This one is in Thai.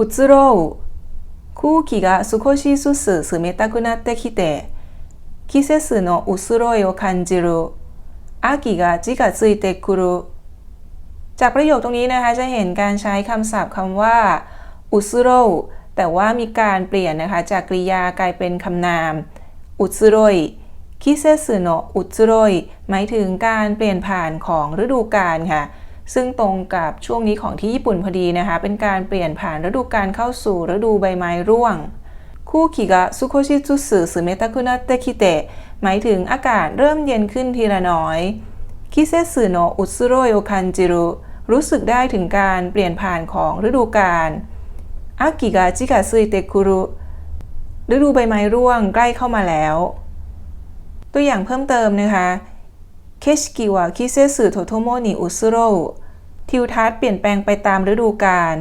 移ろう空気が少しずつ冷たくなってきて季節の移ろいを感じる秋が近づいてくるจากประโยคตรงนี้นะคะจะเห็นการใช้คำศัพท์คำว่า อุซุโรแต่ว่ามีการเปลี่ยนนะคะจากกริยากลายเป็นคำนาม อุซุโรยคิเซสึโนะอุซุโรยหมายถึงการเปลี่ยนผ่านของฤดูกาลค่ะ ซึ่งตรงกับช่วงนี้ของที่ญี่ปุ่นพอดีนะคะ เป็นการเปลี่ยนผ่านฤดูกาลเข้าสู่ฤดูใบไม้ร่วงคู่คิกะซุโคชิจุสึสึเมตะคุนะเตคิเตะหมายถึงอากาศเริ่มเย็นขึ้นทีละน้อยคิเซสึโนอุซุโรยโอคันจิรุรู้สึกได้ถึงการเปลี่ยนผ่านของฤดูกาลอากิกะจิกะซุยเตคุรุฤดูใบไม้ร่วงใกล้เข้ามาแล้ว ตัวอย่างเพิ่มเติมนะคะเคชิกิวะคิเซสึโทโทโมนิอุซุโร ทิวทัศน์เปลี่ยนแปลงไปตามฤดูกาล